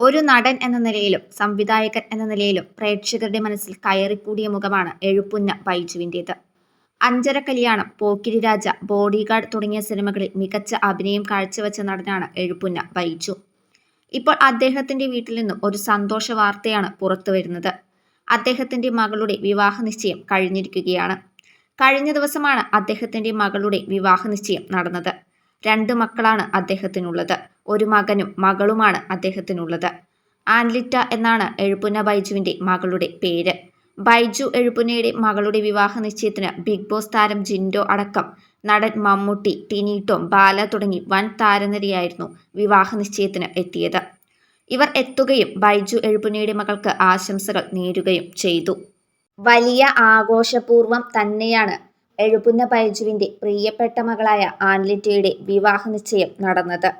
ഒരു നടൻ എന്ന നിലയിലും സംവിധായകൻ എന്ന നിലയിലും പ്രേക്ഷകരുടെ മനസ്സിൽ കയറിക്കൂടിയ മുഖമാണ് എഴുപ്പുന്ന ബൈജുവിന്റേത്. അഞ്ചര കല്യാണം പോക്കിരി രാജ ബോഡിഗാർഡ് തുടങ്ങിയ സിനിമകളിൽ മികച്ച അഭിനയം കാഴ്ചവെച്ച നടനാണ് എഴുപ്പുന്ന ബൈജു. ഇപ്പോൾ അദ്ദേഹത്തിന്റെ വീട്ടിൽ നിന്നും ഒരു സന്തോഷ വാർത്തയാണ് പുറത്തു വരുന്നത്. അദ്ദേഹത്തിന്റെ മകളുടെ വിവാഹ നിശ്ചയം കഴിഞ്ഞിരിക്കുകയാണ്. കഴിഞ്ഞ ദിവസമാണ് അദ്ദേഹത്തിന്റെ മകളുടെ വിവാഹ നിശ്ചയം നടന്നത്. രണ്ട് മക്കളാണ് അദ്ദേഹത്തിനുള്ളത്. ഒരു മകനും മകളുമാണ് അദ്ദേഹത്തിനുള്ളത്. ആൻലിറ്റ എന്നാണ് എഴുപുന്ന ബൈജുവിന്റെ മകളുടെ പേര്. ബൈജു എഴുപുന്നയുടെ മകളുടെ വിവാഹ നിശ്ചയത്തിന് ബിഗ് ബോസ് താരം ജിൻഡോ അടക്കം നടൻ മമ്മൂട്ടി ടിനീട്ടോ ബാല തുടങ്ങി വൻ താരനിരയായിരുന്നു വിവാഹ നിശ്ചയത്തിന് എത്തിയത്. ഇവർ എത്തുകയും ബൈജു എഴുപുന്നയുടെ മകൾക്ക് ആശംസകൾ നേരുകയും ചെയ്തു. വലിയ ആഘോഷപൂർവം തന്നെയാണ് എഴുപുന്ന ബൈജുവിന്റെ പ്രിയപ്പെട്ട മകളായ ആൻലിറ്റയുടെ വിവാഹ നിശ്ചയം നടന്നത്.